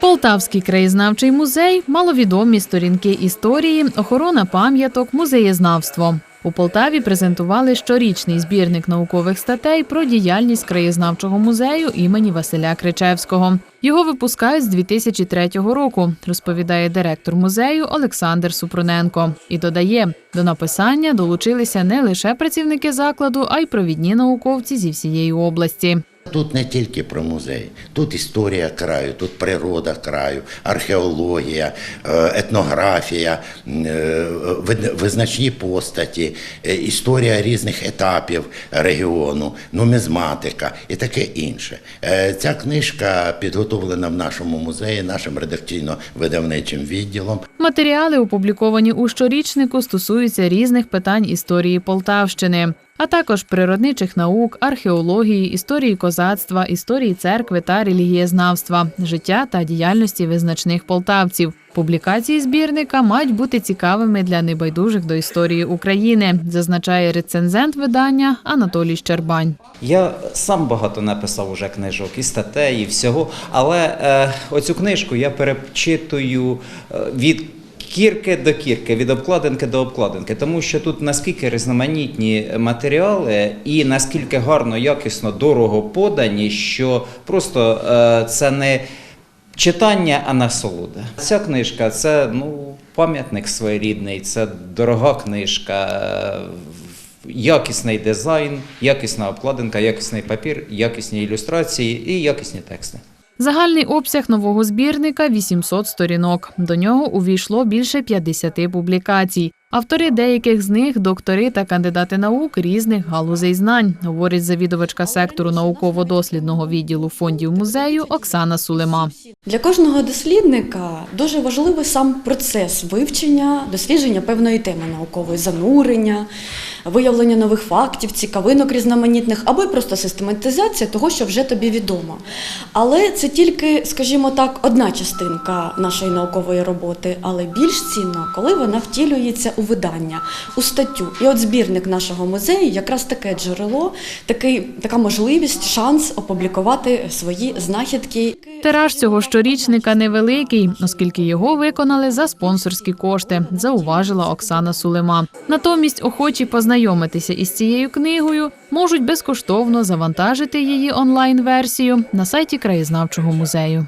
Полтавський краєзнавчий музей, маловідомі сторінки історії, охорона пам'яток, музеєзнавство. У Полтаві презентували щорічний збірник наукових статей про діяльність краєзнавчого музею імені Василя Кричевського. Його випускають з 2003 року, розповідає директор музею Олександр Супруненко. І додає, до написання долучилися не лише працівники закладу, а й провідні науковці зі всієї області. Тут не тільки про музей, тут історія краю, тут природа краю, археологія, е, етнографія, е, визначні постаті, е, історія різних етапів регіону, нумізматика і таке інше. Ця книжка підготовлена в нашому музеї, нашим редакційно-видавничим відділом. Матеріали, опубліковані у щорічнику, стосуються різних питань історії Полтавщини, а також природничих наук, археології, історії козацтва, історії церкви та релігієзнавства, життя та діяльності визначних полтавців. Публікації збірника мають бути цікавими для небайдужих до історії України, зазначає рецензент видання Анатолій Щербань. Я сам багато написав уже книжок і статей, і всього, але е, оцю книжку я перечитую е, від кірки до кірки, від обкладинки до обкладинки, тому що тут наскільки різноманітні матеріали і наскільки гарно, якісно, дорого подані, що просто е, це не. Читання, а насолода. Ця книжка це ну, пам'ятник своєрідний, це дорога книжка, е, якісний дизайн, якісна обкладинка, якісний папір, якісні ілюстрації і якісні тексти. Загальний обсяг нового збірника 800 сторінок. До нього увійшло більше 50 публікацій. Автори деяких з них доктори та кандидати наук різних галузей знань, говорить завідувачка сектору науково-дослідного відділу фондів музею Оксана Сулема. Для кожного дослідника дуже важливий сам процес вивчення, дослідження певної теми наукової, занурення, виявлення нових фактів, цікавинок різноманітних або й просто систематизація того, що вже тобі відомо. Але це тільки, скажімо так, одна частинка нашої наукової роботи, але більш цінно, коли вона втілюється у видання, у статтю. І от збірник нашого музею якраз таке джерело, такий, така можливість, шанс опублікувати свої знахідки. Тираж цього щорічника невеликий, оскільки його виконали за спонсорські кошти, зауважила Оксана Сулема. Натомість охочі познайомитися із цією книгою можуть безкоштовно завантажити її онлайн-версію на сайті краєзнавчого музею.